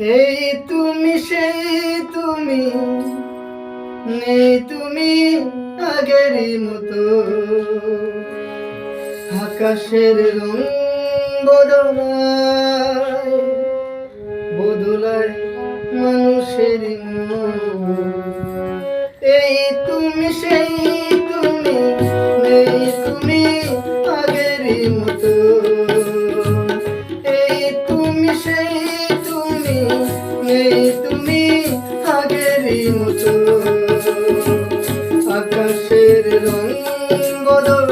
এই তুমি সেই তুমি, নেই তুমি আগের মতো। আকাশের রং বদলায় বদলায় মানুষের মন। এই তুমি সেই তুমি তুমি আগেরই মতো আকাশের রং বদল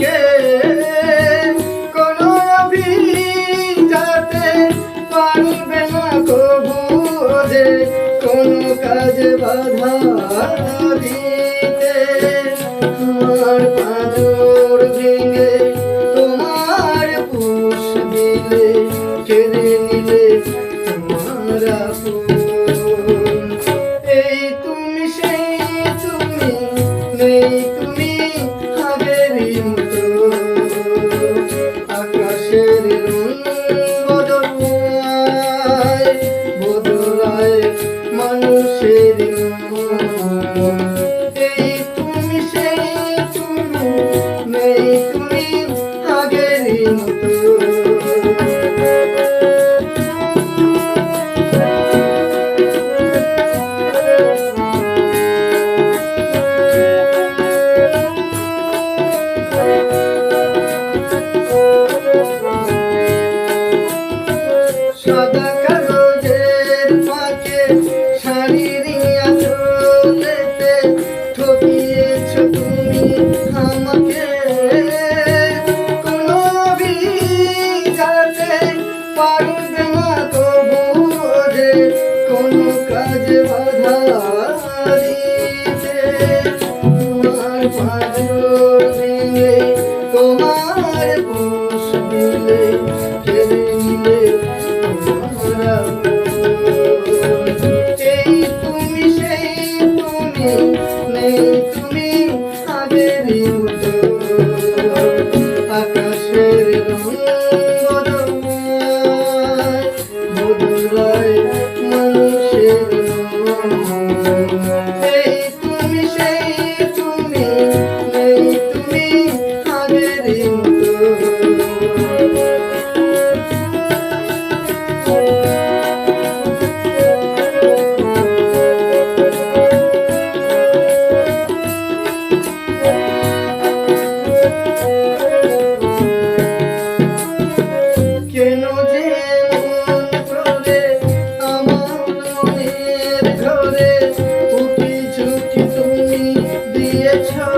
কে কোনো যাতে পারবে না কবু যে কোন কাজ বাধা দিতে। তোমার পাঁচর ভেঙে তোমার পুষ দিলে, কেড়ে নিলে তোমার এই তুমি সেই তুমি, নেই তুমি little